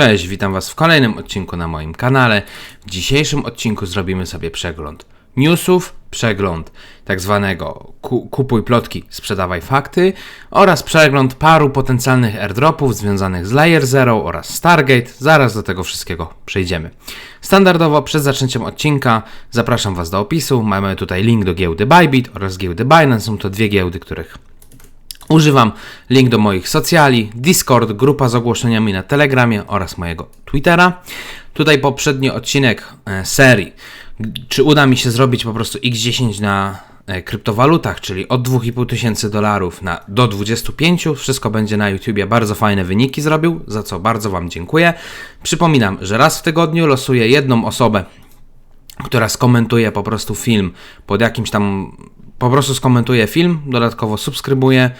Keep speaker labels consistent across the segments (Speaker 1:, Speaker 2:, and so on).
Speaker 1: Cześć, witam Was w kolejnym odcinku na moim kanale. W dzisiejszym odcinku zrobimy sobie przegląd newsów, przegląd tak zwanego ku kupuj plotki, sprzedawaj fakty oraz przegląd paru potencjalnych airdropów związanych z Layer Zero oraz Stargate. Zaraz do tego wszystkiego przejdziemy. Standardowo przed zaczęciem odcinka zapraszam Was do opisu. Mamy tutaj link do giełdy Bybit oraz giełdy Binance. Są to dwie giełdy, których Używam link do moich socjali, Discord, grupa z ogłoszeniami na Telegramie oraz mojego Twittera. Tutaj poprzedni odcinek e, serii. Czy uda mi się zrobić po prostu x10 na e, kryptowalutach, czyli od 2,5 tysięcy dolarów na, do 25. Wszystko będzie na YouTubie. Bardzo fajne wyniki zrobił, za co bardzo Wam dziękuję. Przypominam, że raz w tygodniu losuję jedną osobę, która skomentuje po prostu film pod jakimś tam po prostu skomentuje film, dodatkowo subskrybuje e,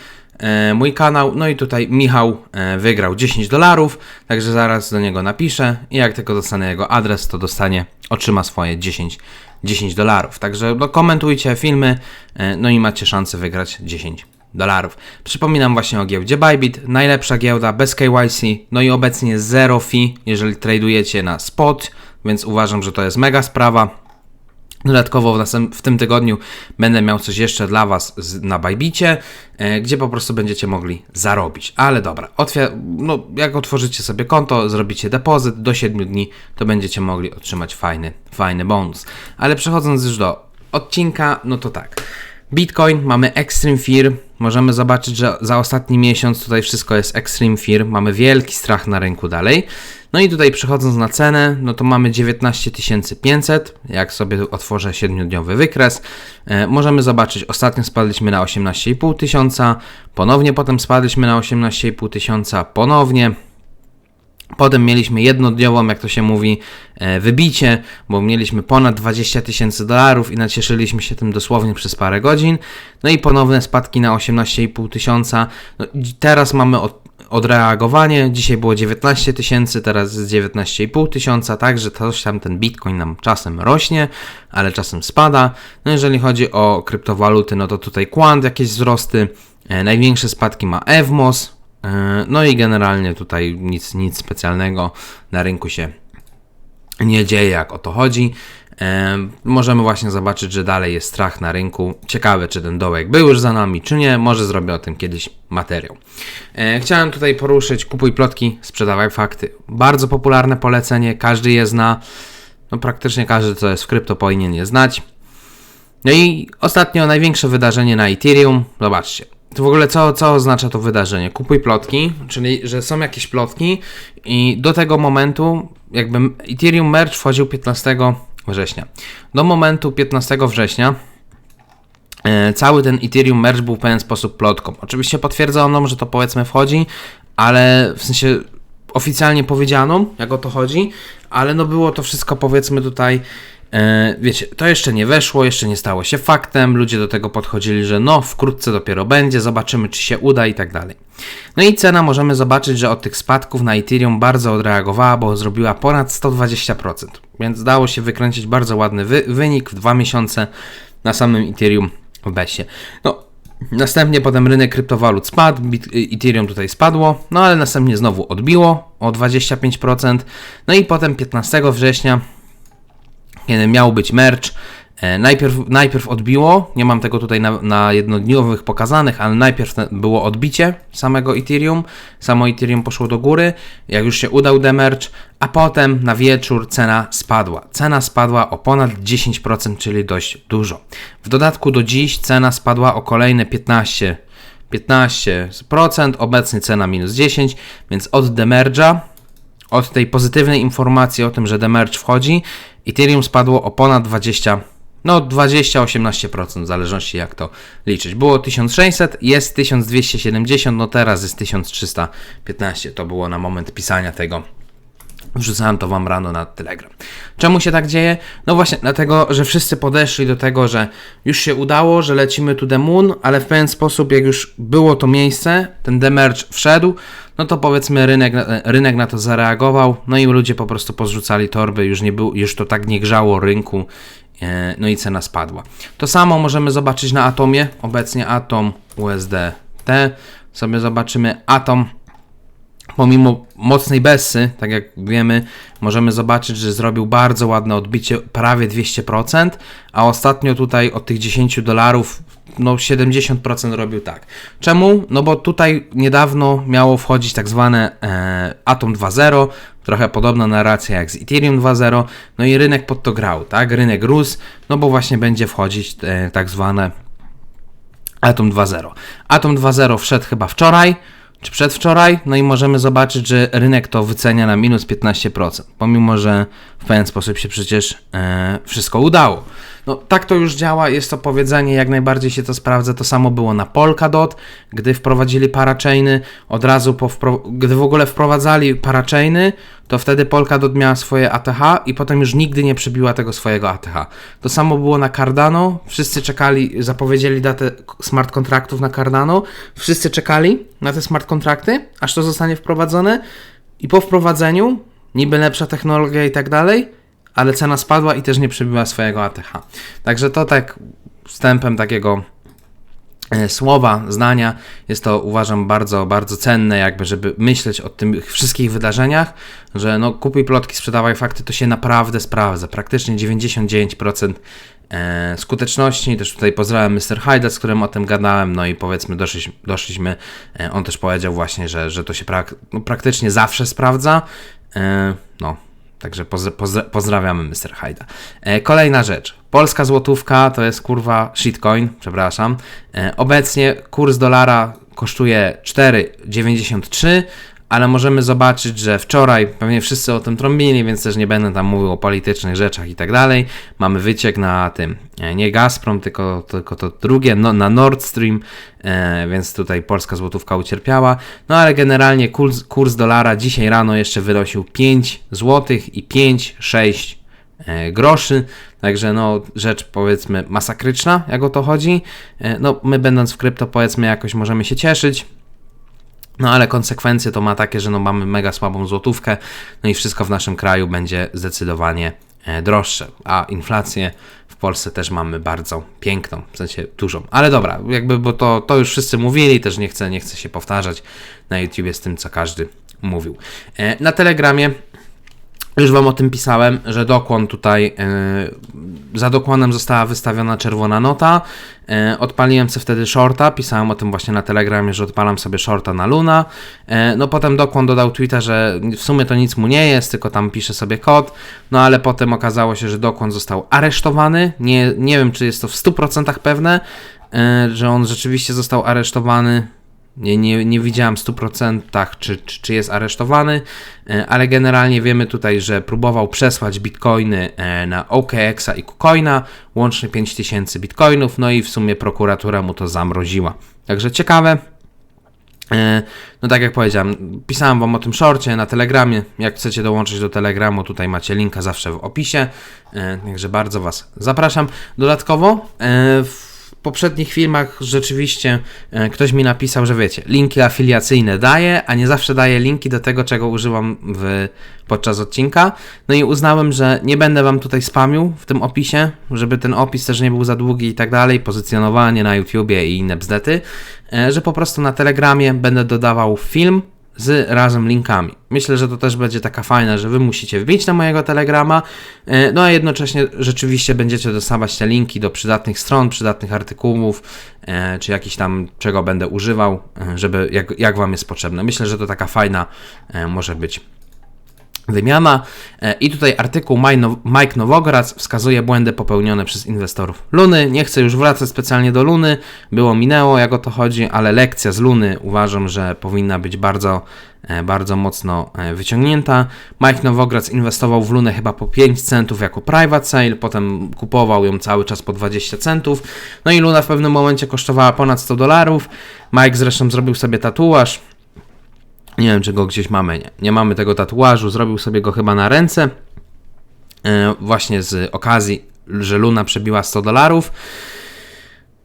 Speaker 1: mój kanał. No i tutaj Michał e, wygrał 10 dolarów, także zaraz do niego napiszę i jak tylko dostanę jego adres, to dostanie, otrzyma swoje 10, 10 dolarów. Także no, komentujcie filmy, e, no i macie szansę wygrać 10 dolarów. Przypominam właśnie o giełdzie Bybit, najlepsza giełda bez KYC, no i obecnie zero fee, jeżeli tradujecie na spot, więc uważam, że to jest mega sprawa. Dodatkowo w, w, tym tygodniu będę miał coś jeszcze dla Was z, na Bajbicie, e, gdzie po prostu będziecie mogli zarobić. Ale dobra, otwier- no, jak otworzycie sobie konto, zrobicie depozyt do 7 dni, to będziecie mogli otrzymać fajny, fajny bonus. Ale przechodząc już do odcinka, no to tak. Bitcoin, mamy Extreme Fear. Możemy zobaczyć, że za ostatni miesiąc tutaj wszystko jest Extreme Fear. Mamy wielki strach na rynku dalej. No i tutaj przechodząc na cenę, no to mamy 19 500. Jak sobie otworzę 7-dniowy wykres, e, możemy zobaczyć, ostatnio spadliśmy na 18,5 tysiąca, ponownie potem spadliśmy na 18,5 tysiąca, ponownie. Potem mieliśmy jednodniową, jak to się mówi, e, wybicie, bo mieliśmy ponad 20 tysięcy dolarów i nacieszyliśmy się tym dosłownie przez parę godzin. No i ponowne spadki na 18,5 tysiąca. No, teraz mamy od, odreagowanie. Dzisiaj było 19 tysięcy, teraz jest 19,5 tysiąca, także coś tam ten bitcoin nam czasem rośnie, ale czasem spada. No jeżeli chodzi o kryptowaluty, no to tutaj Quant jakieś wzrosty. E, największe spadki ma Evmos, E, no i generalnie tutaj nic, nic specjalnego na rynku się nie dzieje, jak o to chodzi. Możemy właśnie zobaczyć, że dalej jest strach na rynku. Ciekawe, czy ten dołek był już za nami, czy nie. Może zrobię o tym kiedyś materiał. E, chciałem tutaj poruszyć kupuj plotki, sprzedawaj fakty. Bardzo popularne polecenie, każdy je zna. No praktycznie każdy, co jest w krypto, powinien je znać. No i ostatnio największe wydarzenie na Ethereum. Zobaczcie, to w ogóle co, co oznacza to wydarzenie? Kupuj plotki, czyli że są jakieś plotki i do tego momentu jakby Ethereum Merge wchodził 15 września. Do momentu 15 września e, cały ten Ethereum Merge był w pewien sposób plotką. Oczywiście potwierdzono, że to powiedzmy wchodzi, ale w sensie oficjalnie powiedziano, jak o to chodzi, ale no było to wszystko powiedzmy tutaj wiecie, to jeszcze nie weszło, jeszcze nie stało się faktem. Ludzie do tego podchodzili, że no, wkrótce dopiero będzie, zobaczymy, czy się uda i tak dalej. No i cena możemy zobaczyć, że od tych spadków na Ethereum bardzo odreagowała, bo zrobiła ponad 120%. Więc dało się wykręcić bardzo ładny wy wynik w dwa miesiące na samym Ethereum w BESie. No, Następnie potem rynek kryptowalut spadł, Ethereum tutaj spadło, no ale następnie znowu odbiło o 25%. No i potem 15 września miał być merch. E, najpierw, najpierw odbiło, nie mam tego tutaj na, na jednodniowych pokazanych, ale najpierw było odbicie samego Ethereum, samo Ethereum poszło do góry, jak już się udał demerch, a potem na wieczór cena spadła. Cena spadła o ponad 10%, czyli dość dużo. W dodatku do dziś cena spadła o kolejne 15%, 15%, obecnie cena minus 10%, więc od demerja od tej pozytywnej informacji o tym, że demerge wchodzi, Ethereum spadło o ponad 20, no 20-18%, w zależności jak to liczyć. Było 1600, jest 1270, no teraz jest 1315. To było na moment pisania tego. Wrzucałem to Wam rano na Telegram. Czemu się tak dzieje? No właśnie dlatego, że wszyscy podeszli do tego, że już się udało, że lecimy tu the moon, ale w pewien sposób, jak już było to miejsce, ten demerge wszedł, no to powiedzmy rynek, rynek na to zareagował, no i ludzie po prostu pozrzucali torby, już, nie był, już to tak nie grzało rynku, e, no i cena spadła. To samo możemy zobaczyć na Atomie, obecnie Atom USDT, sobie zobaczymy Atom pomimo mocnej Bessy, tak jak wiemy, możemy zobaczyć, że zrobił bardzo ładne odbicie, prawie 200%, a ostatnio tutaj od tych 10 dolarów no 70% robił tak. Czemu? No bo tutaj niedawno miało wchodzić tak zwane e, Atom 2.0, trochę podobna narracja jak z Ethereum 2.0, no i rynek pod to grał, tak? Rynek rósł, no bo właśnie będzie wchodzić e, tak zwane Atom 2.0. Atom 2.0 wszedł chyba wczoraj, czy przedwczoraj, no i możemy zobaczyć, że rynek to wycenia na minus 15%, pomimo że w pewien sposób się przecież e, wszystko udało. No tak to już działa, jest to powiedzenie, jak najbardziej się to sprawdza. To samo było na Polkadot, gdy wprowadzili parachainy, od razu po gdy w ogóle wprowadzali parachainy, to wtedy Polkadot miała swoje ATH i potem już nigdy nie przebiła tego swojego ATH. To samo było na Cardano, wszyscy czekali, zapowiedzieli datę smart kontraktów na Cardano, wszyscy czekali na te smart kontrakty, aż to zostanie wprowadzone i po wprowadzeniu, niby lepsza technologia i tak dalej, ale cena spadła i też nie przebiła swojego ATH. Także to tak wstępem takiego słowa, zdania. Jest to uważam bardzo, bardzo cenne, jakby, żeby myśleć o tych wszystkich wydarzeniach, że no kupuj plotki, sprzedawaj fakty, to się naprawdę sprawdza. Praktycznie 99% e, skuteczności. Też tutaj pozdrawiam Mr. Hyde, z którym o tym gadałem, no i powiedzmy doszliśmy, doszliśmy e, on też powiedział właśnie, że, że to się prak no, praktycznie zawsze sprawdza. no, Także pozdra pozdra pozdrawiamy Mr. Hyda. E, kolejna rzecz. Polska złotówka to jest kurwa shitcoin, przepraszam. E, obecnie kurs dolara kosztuje 4,93, ale możemy zobaczyć, że wczoraj pewnie wszyscy o tym trąbili, więc też nie będę tam mówił o politycznych rzeczach i tak dalej. Mamy wyciek na tym, e, nie Gazprom, tylko, tylko to drugie, no, na Nord Stream, e, więc tutaj polska złotówka ucierpiała. No ale generalnie kurs, kurs dolara dzisiaj rano jeszcze wynosił 5 zł i 5,6 e, groszy, także no rzecz powiedzmy masakryczna, jak o to chodzi. E, no my będąc w krypto powiedzmy jakoś możemy się cieszyć, no ale konsekwencje to ma takie, że no mamy mega słabą złotówkę, no i wszystko w naszym kraju będzie zdecydowanie e, droższe, a inflację w Polsce też mamy bardzo piękną, w sensie dużą. Ale dobra, jakby, bo to, to już wszyscy mówili, też nie chcę, nie chcę się powtarzać na YouTubie z tym, co każdy mówił. E, na Telegramie już Wam o tym pisałem, że dokłon tutaj, yy, za dokłonem została wystawiona czerwona nota. Yy, odpaliłem sobie wtedy shorta, pisałem o tym właśnie na Telegramie, że odpalam sobie shorta na Luna. Yy, no potem dokłon dodał tweeta, że w sumie to nic mu nie jest, tylko tam pisze sobie kod. No ale potem okazało się, że dokłon został aresztowany. Nie, nie wiem, czy jest to w 100% pewne, że on rzeczywiście został aresztowany nie, nie, nie widziałem w 100% czy, czy, czy jest aresztowany, e, ale generalnie wiemy tutaj, że próbował przesłać bitcoiny e, na OKX-a i KuCoina, łącznie 5000 bitcoinów, no i w sumie prokuratura mu to zamroziła. Także ciekawe. E, no tak jak powiedziałem, pisałem Wam o tym shorcie na Telegramie. Jak chcecie dołączyć do Telegramu, tutaj macie linka zawsze w opisie. Także bardzo Was zapraszam. Dodatkowo w poprzednich filmach rzeczywiście e, ktoś mi napisał, że wiecie, linki afiliacyjne daję, a nie zawsze daję linki do tego, czego używam w, podczas odcinka. No i uznałem, że nie będę Wam tutaj spamił w tym opisie, żeby ten opis też nie był za długi i tak dalej, pozycjonowanie na YouTubie i inne bzdety, e, że po prostu na Telegramie będę dodawał film z razem linkami. Myślę, że to też będzie taka fajna, że Wy musicie wbić na mojego Telegrama, e, no a jednocześnie rzeczywiście będziecie dostawać te linki do przydatnych stron, przydatnych artykułów, e, czy jakiś tam, czego będę używał, e, żeby jak, jak Wam jest potrzebne. Myślę, że to taka fajna może być wymiana. E, I tutaj artykuł Mike Nowogratz wskazuje błędy popełnione przez inwestorów Luny. Nie chcę już wracać specjalnie do Luny, było minęło jak o to chodzi, ale lekcja z Luny uważam, że powinna być bardzo, e, bardzo mocno e, wyciągnięta. Mike Nowogratz inwestował w Lunę chyba po 5 centów jako private sale, potem kupował ją cały czas po 20 centów. No i Luna w pewnym momencie kosztowała ponad 100 dolarów. Mike zresztą zrobił sobie tatuaż nie wiem, czy go gdzieś mamy. Nie, nie mamy tego tatuażu. Zrobił sobie go chyba na ręce. E, właśnie z okazji, że Luna przebiła 100 dolarów.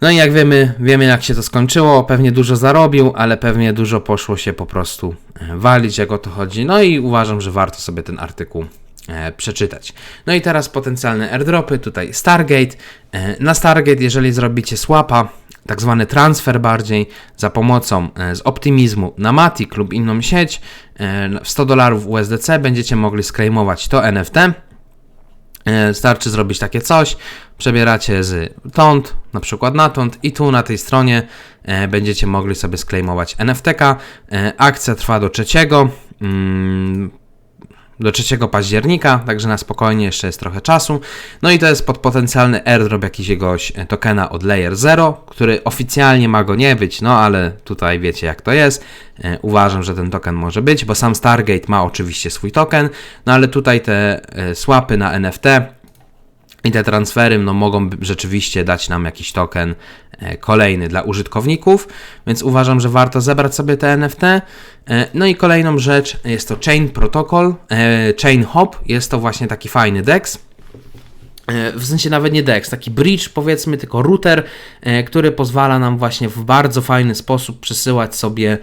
Speaker 1: No i jak wiemy, wiemy jak się to skończyło. Pewnie dużo zarobił, ale pewnie dużo poszło się po prostu e, walić, jak o to chodzi. No i uważam, że warto sobie ten artykuł e, przeczytać. No i teraz potencjalne airdropy. Tutaj Stargate. E, na Stargate, jeżeli zrobicie swapa tak zwany transfer bardziej za pomocą e, z optymizmu na Matic lub inną sieć e, w 100 dolarów USDC będziecie mogli sklejmować to NFT. E, Starczy zrobić takie coś, przebieracie z tont, na przykład na tont i tu na tej stronie będziecie mogli sobie sklejmować NFT-ka. E, akcja trwa do trzeciego. Do 3 października, także na spokojnie jeszcze jest trochę czasu. No i to jest pod potencjalny airdrop jakiegoś e, tokena od Layer 0, który oficjalnie ma go nie być, no ale tutaj wiecie jak to jest. E, uważam, że ten token może być, bo sam Stargate ma oczywiście swój token, no ale tutaj te e, swapy na NFT i te transfery no, mogą rzeczywiście dać nam jakiś token e, kolejny dla użytkowników, więc uważam, że warto zebrać sobie te NFT. E, no i kolejną rzecz jest to Chain Protocol, e, Chain Hop, jest to właśnie taki fajny DEX. W sensie nawet nie DEX, taki bridge powiedzmy, tylko router, który pozwala nam właśnie w bardzo fajny sposób przesyłać sobie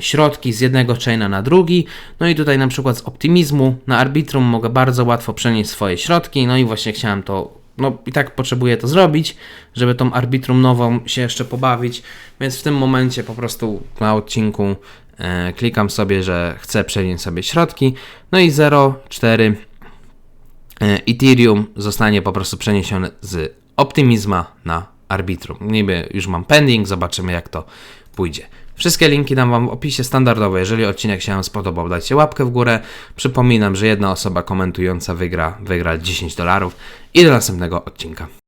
Speaker 1: środki z jednego chaina na drugi. No i tutaj na przykład z Optimizmu na Arbitrum mogę bardzo łatwo przenieść swoje środki. No i właśnie chciałem to, no i tak potrzebuję to zrobić, żeby tą Arbitrum nową się jeszcze pobawić. Więc w tym momencie po prostu na odcinku e, klikam sobie, że chcę przenieść sobie środki. No i 0,4 E, Ethereum zostanie po prostu przeniesione z Optimizma na Arbitrum. Niby już mam pending, zobaczymy jak to pójdzie. Wszystkie linki dam Wam w opisie standardowo. Jeżeli odcinek się Wam spodobał, dajcie łapkę w górę. Przypominam, że jedna osoba komentująca wygra, wygra 10 dolarów i do następnego odcinka.